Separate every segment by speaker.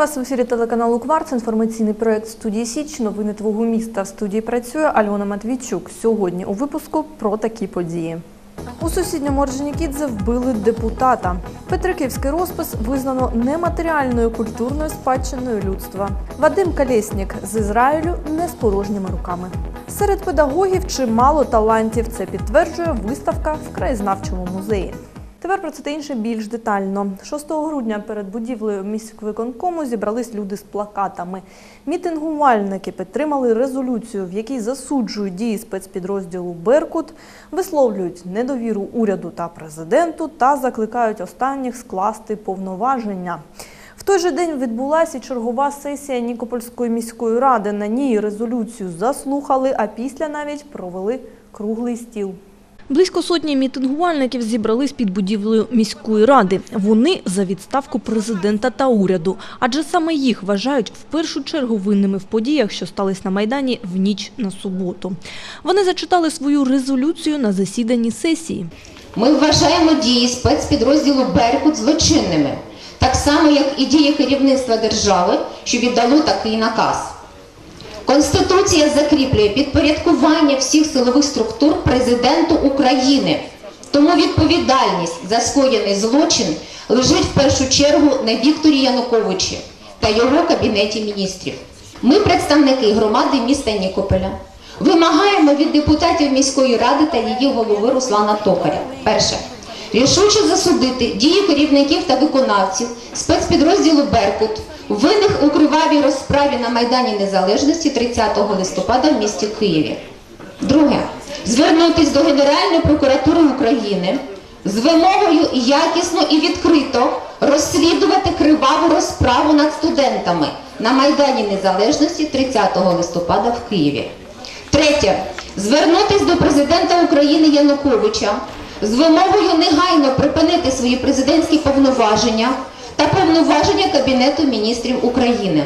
Speaker 1: Вас в ефірі телеканалу Кварц. Інформаційний проект студії Січ. Новини твого міста. В студії працює Альона Матвійчук. Сьогодні у випуску про такі події. У сусідньому Орджонікідзе вбили депутата. Петриківський розпис визнано нематеріальною культурною спадщиною людства. Вадим Калєснік з Ізраїлю не з порожніми руками. Серед педагогів чимало талантів. Це підтверджує виставка в краєзнавчому музеї. Тепер про це та інше більш детально. 6 грудня перед будівлею міськвиконкому зібрались люди з плакатами. Мітингувальники підтримали резолюцію, в якій засуджують дії спецпідрозділу Беркут, висловлюють недовіру уряду та президенту та закликають останніх скласти повноваження. В той же день відбулася чергова сесія Нікопольської міської ради. На ній резолюцію заслухали, а після навіть провели круглий стіл. Близько сотні мітингувальників зібрались під будівлею міської ради. Вони за відставку президента та уряду, адже саме їх вважають в першу чергу винними в подіях, що стались на Майдані в ніч на суботу. Вони зачитали свою резолюцію на засіданні сесії.
Speaker 2: Ми вважаємо дії спецпідрозділу Беркут злочинними, так само як і дії керівництва держави, що віддало такий наказ. Конституція закріплює підпорядкування всіх силових структур президенту України. Тому відповідальність за скоєний злочин лежить в першу чергу на Вікторі Януковичі та його кабінеті міністрів. Ми, представники громади міста Нікополя, вимагаємо від депутатів міської ради та її голови Руслана Токаря. Перше. Рішуче засудити дії керівників та виконавців спецпідрозділу Беркут, винних у кривавій розправі на Майдані Незалежності 30 листопада в місті Києві. Друге. Звернутись до Генеральної прокуратури України з вимогою якісно і відкрито розслідувати криваву розправу над студентами на Майдані Незалежності 30 листопада в Києві. Третє. Звернутись до президента України Януковича з вимогою негайно припинити свої президентські повноваження та повноваження Кабінету міністрів України.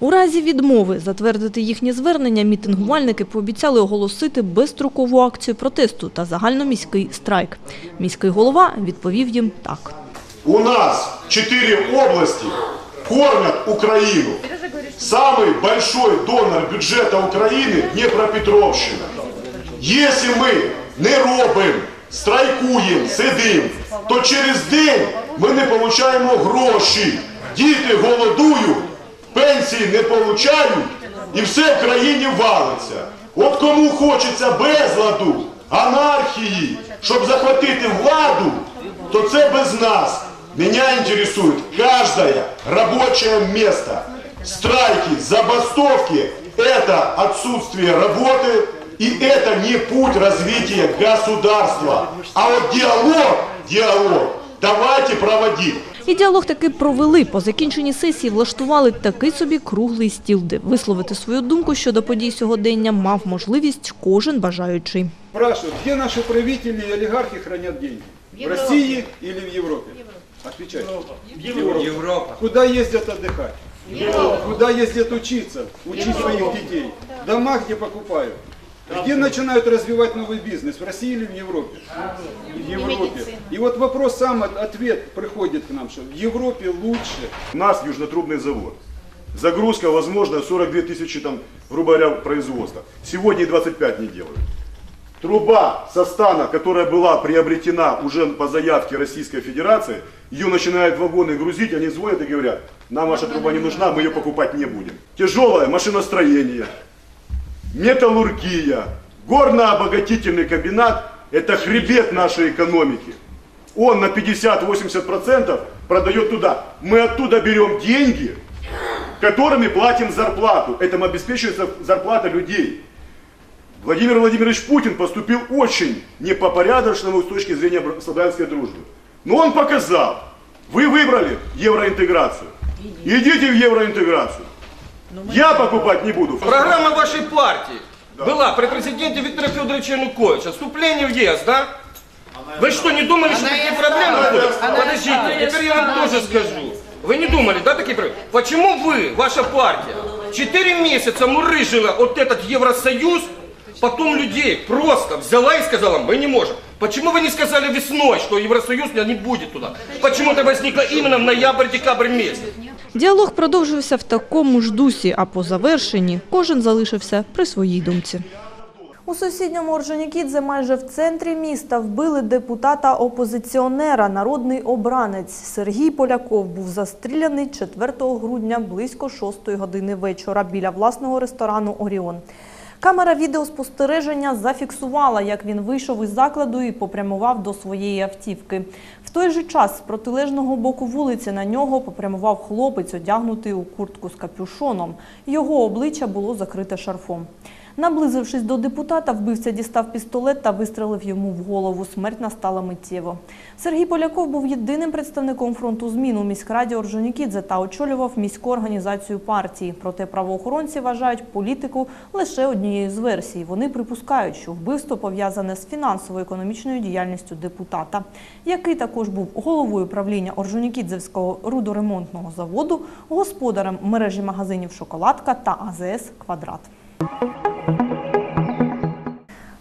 Speaker 1: У разі відмови затвердити їхнє звернення мітингувальники пообіцяли оголосити безстрокову акцію протесту та загальноміський страйк. Міський голова відповів їм так.
Speaker 3: У нас четыре области кормят Украину. Самый большой донор бюджета Украины – Днепропетровщина. Если мы не робимо, страйкуємо, сидимо, то через день ми не отримуємо гроші. Діти голодують, пенсії не отримують і все в країні валиться. От кому хочеться безладу, анархії, щоб захватити владу, то це без нас. Меня интересует каждое рабочее место. Страйки, забастовки – это отсутствие работы и это не путь развития государства. А вот диалог, диалог давайте проводить.
Speaker 1: І діалог таки провели. По закінченні сесії влаштували такий собі круглий стіл, де висловити свою думку щодо подій сьогодення мав можливість кожен бажаючий.
Speaker 4: Спрашивают, где наши правители и олигархи хранят деньги? В, России или в Европе? Отвечайте. Европа.
Speaker 5: Европа.
Speaker 4: Куда ездят отдыхать? Куда ездят учиться? Учить своих детей? Дома где покупают? Где начинают развивать новый бизнес? В России или в Европе? В Европе. И вот вопрос сам, от- ответ приходит к нам, что в Европе лучше.
Speaker 3: У нас южнотрубный завод. Загрузка, возможно, 42 тысячи, там, грубо говоря, производства. Сегодня и 25 не делают. Труба со стана, которая была приобретена уже по заявке Российской Федерации, ее начинают вагоны грузить, они звонят и говорят, нам ваша труба не нужна, мы ее покупать не будем. Тяжелое машиностроение, металлургия, горно-обогатительный комбинат – это хребет нашей экономики. Он на 50-80% продает туда. Мы оттуда берем деньги, которыми платим зарплату. Этим обеспечивается зарплата людей. Владимир Владимирович Путин поступил очень не по порядочному с точки зрения славянской дружбы. Но он показал, вы выбрали евроинтеграцию. Идите в евроинтеграцию. Я покупать не буду.
Speaker 5: Программа вашей партии была при президенте Виктора Федоровича Януковича. Вступление в ЕС, да? Вы что, не думали, что такие проблемы будут? Подождите, теперь я вам тоже скажу. Вы не думали, да, такие проблемы? Почему вы, ваша партия, четыре месяца мурыжила вот этот Евросоюз, потом людей просто взяла и сказала, мы не можем. Почему вы не сказали весной, что Евросоюз не будет туда? Почему это возникло именно в ноябрь-декабрь месяц?
Speaker 1: Діалог продовжився в такому ж дусі, а по завершенні кожен залишився при своїй думці. У сусідньому Орджонікідзе майже в центрі міста вбили депутата-опозиціонера, народний обранець. Сергій Поляков був застріляний 4 грудня близько 6 години вечора біля власного ресторану «Оріон». Камера відеоспостереження зафіксувала, як він вийшов із закладу і попрямував до своєї автівки. Той же час з протилежного боку вулиці на нього попрямував хлопець, одягнутий у куртку з капюшоном. Його обличчя було закрите шарфом. Наблизившись до депутата, вбивця дістав пістолет та вистрелив йому в голову. Смерть настала миттєво. Сергій Поляков був єдиним представником фронту змін у міськраді Орджонікідзе та очолював міську організацію партії. Проте правоохоронці вважають політику лише однією з версій. Вони припускають, що вбивство пов'язане з фінансово-економічною діяльністю депутата, який також був головою правління Орджонікідзевського рудоремонтного заводу, господарем мережі магазинів Шоколадка та АЗС Квадрат.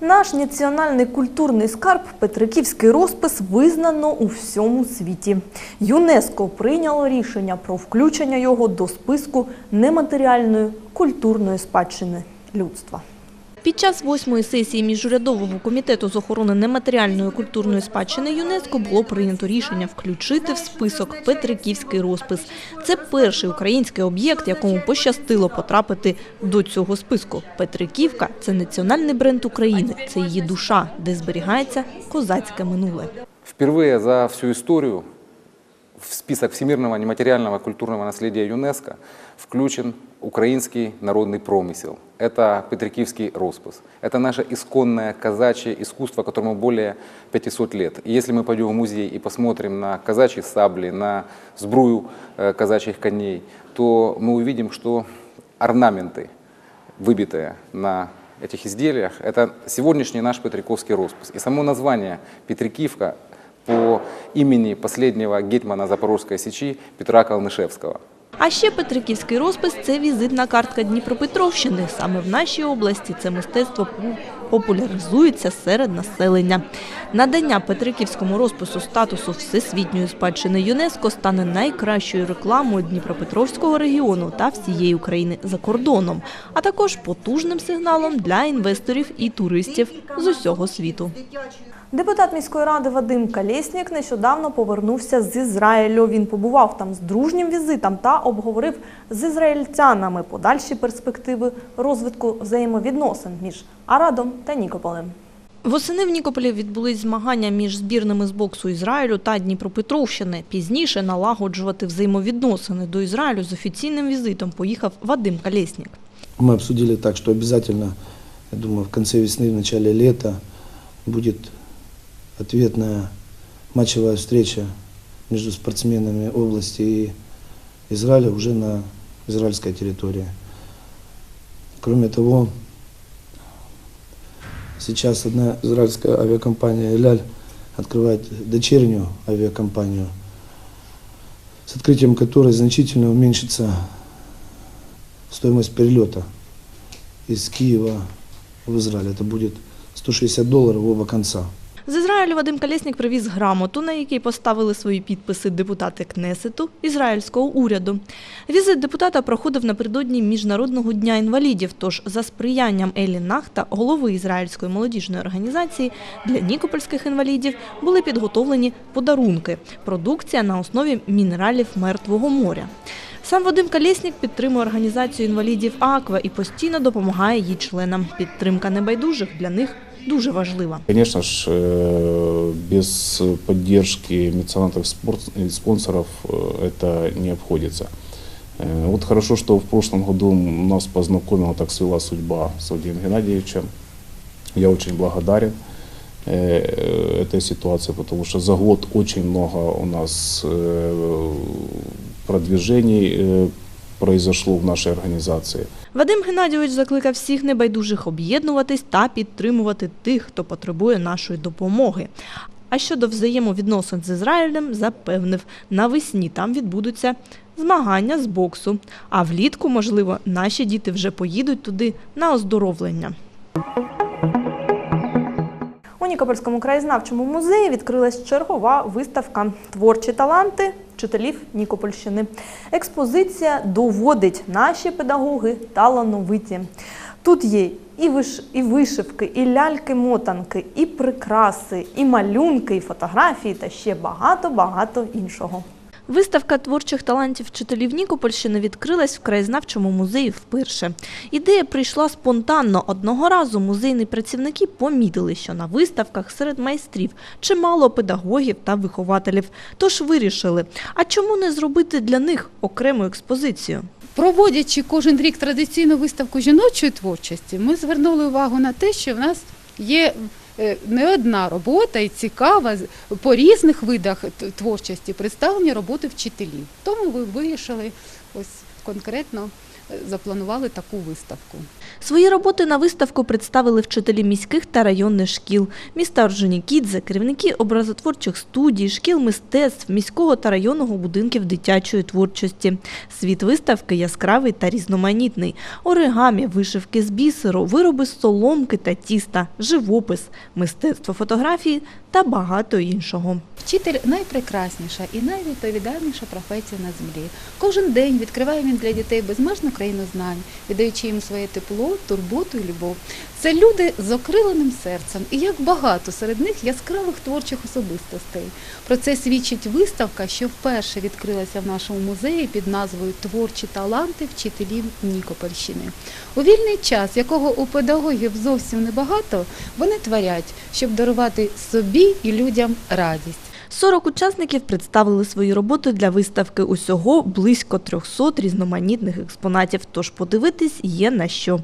Speaker 1: Наш національний культурний скарб Петриківський розпис визнано у всьому світі. ЮНЕСКО прийняло рішення про включення його до списку нематеріальної культурної спадщини людства. Під час восьмої сесії міжурядового комітету з охорони нематеріальної культурної спадщини ЮНЕСКО було прийнято рішення включити в список Петриківський розпис. Це перший український об'єкт, якому пощастило потрапити до цього списку. Петриківка це національний бренд України, це її душа, де зберігається козацьке минуле.
Speaker 6: Впервые за всю историю в список всемирного нематериального культурного наследия ЮНЕСКо включен украинский народный промысел. Это Петрикивский роспис. Это наше исконное казачье искусство, которому более 500 лет. И если мы пойдем в музей и посмотрим на казачьи сабли, на сбрую э, казачьих коней, то мы увидим, что орнаменты, выбитые на этих изделиях, это сегодняшний наш Петриковский роспись. И само название Петрикивка по имени последнего гетмана Запорожской сечи Петра Калнышевского.
Speaker 1: А ще Петриківський розпис це візитна картка Дніпропетровщини. Саме в нашій області це мистецтво популяризується серед населення. Надання Петриківському розпису статусу всесвітньої спадщини ЮНЕСКО стане найкращою рекламою Дніпропетровського регіону та всієї України за кордоном, а також потужним сигналом для інвесторів і туристів з усього світу. Депутат міської ради Вадим Калєснік нещодавно повернувся з Ізраїлю. Він побував там з дружнім візитом та обговорив з ізраїльтянами подальші перспективи розвитку взаємовідносин між Арадом та Нікополем. Восени в Нікополі відбулись змагання між збірними з боксу Ізраїлю та Дніпропетровщини. Пізніше налагоджувати взаємовідносини до Ізраїлю з офіційним візитом поїхав Вадим Калєснік.
Speaker 7: Мы обсудили так, что обязательно, я думаю, в конце весны, в начале лета будет ответная матчевая встреча между спортсменами области и Израиля уже на израильской территории. Кроме того, сейчас одна израильская авиакомпания «Эляль» открывает дочернюю авиакомпанию, с открытием которой значительно уменьшится стоимость перелета из Киева в Израиль. Это будет 160 долларов оба конца.
Speaker 1: З Ізраїлю Вадим Калєснік привіз грамоту, на якій поставили свої підписи депутати Кнесету ізраїльського уряду. Візит депутата проходив напередодні Міжнародного дня інвалідів. Тож за сприянням Елі Нахта, голови ізраїльської молодіжної організації, для нікопольських інвалідів були підготовлені подарунки – продукція на основі мінералів Мертвого моря. Сам Вадим Калєснік підтримує організацію інвалідів Аква і постійно допомагає її членам. Підтримка небайдужих для них дуже важлива.
Speaker 8: Конечно же, э, без поддержки меценатов спорт- и спонсоров э, это не обходится. Э, Вот хорошо, что в прошлом году нас познакомила, так свела судьба с Владимиром Геннадьевичем. Я очень благодарен э, этой ситуации, потому что за год очень много у нас э, продвижений э, произошло в нашей организации.
Speaker 1: Вадим Геннадійович закликав всіх небайдужих об'єднуватись та підтримувати тих, хто потребує нашої допомоги. А щодо взаємовідносин з Ізраїлем, запевнив, навесні там відбудуться змагання з боксу. А влітку, можливо, наші діти вже поїдуть туди на оздоровлення. У Нікопольському краєзнавчому музеї відкрилась чергова виставка Творчі таланти вчителів Нікопольщини. Експозиція доводить наші педагоги талановиті. Тут є і, і вишивки, і ляльки-мотанки, і прикраси, і малюнки, і фотографії та ще багато-багато іншого. Виставка творчих талантів вчителів Нікопольщини відкрилась в краєзнавчому музеї вперше. Ідея прийшла спонтанно. Одного разу музейні працівники помітили, що на виставках серед майстрів чимало педагогів та вихователів. Тож вирішили, а чому не зробити для них окрему експозицію?
Speaker 9: Проводячи кожен рік традиційну виставку жіночої творчості, ми звернули увагу на те, що в нас є не одна робота і цікава по різних видах творчості представлені роботи вчителів. Тому ви вирішили ось конкретно е, запланували таку виставку.
Speaker 1: Свої роботи на виставку представили вчителі міських та районних шкіл, міста Орджонікідзе, керівники образотворчих студій, шкіл мистецтв, міського та районного будинків дитячої творчості. Світ виставки яскравий та різноманітний. Оригамі, вишивки з бісеру, вироби з соломки та тіста, живопис, мистецтво фотографії та багато іншого.
Speaker 9: Вчитель найпрекрасніша і найвідповідальніша професія на землі. Кожен день відкриває він для дітей безмежну країну знань, віддаючи їм своє тепло, турботу і любов. Це люди з окриленим серцем, і як багато серед них яскравих творчих особистостей. Про це свідчить виставка, що вперше відкрилася в нашому музеї під назвою Творчі таланти вчителів Нікопольщини. У вільний час, якого у педагогів зовсім небагато, вони творять, щоб дарувати собі і людям радість.
Speaker 1: 40 учасників представили свої роботи для виставки. Усього близько 300 різноманітних експонатів, тож подивитись є на що.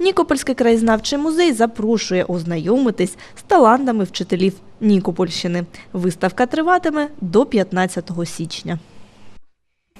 Speaker 1: Нікопольський краєзнавчий музей запрошує ознайомитись з талантами вчителів Нікопольщини. Виставка триватиме до 15 січня.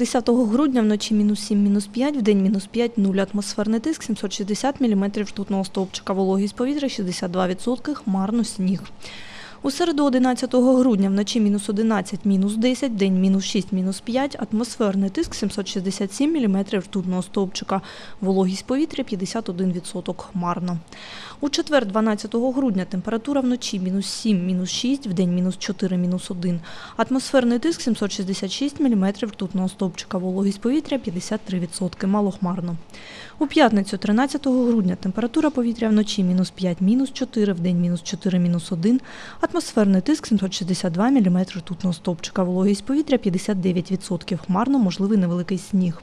Speaker 1: 10 грудня, вночі мінус 7, мінус 5, в день мінус 5, 0. Атмосферний тиск 760 мм ртутного стовпчика, вологість повітря 62%, хмарно сніг. У середу 11 грудня вночі мінус 11, мінус 10, день мінус 6, мінус 5, атмосферний тиск 767 мм ртутного стовпчика, вологість повітря 51% хмарно. У четвер 12 грудня температура вночі мінус 7, мінус 6, в день мінус 4, мінус 1, атмосферний тиск 766 мм ртутного стовпчика, вологість повітря 53%, малохмарно. У п'ятницю 13 грудня температура повітря вночі мінус 5, мінус 4, в день мінус 4, мінус 1, атмосферний тиск 762 мм ртутного стовпчика, вологість повітря 59%, хмарно, можливий невеликий сніг.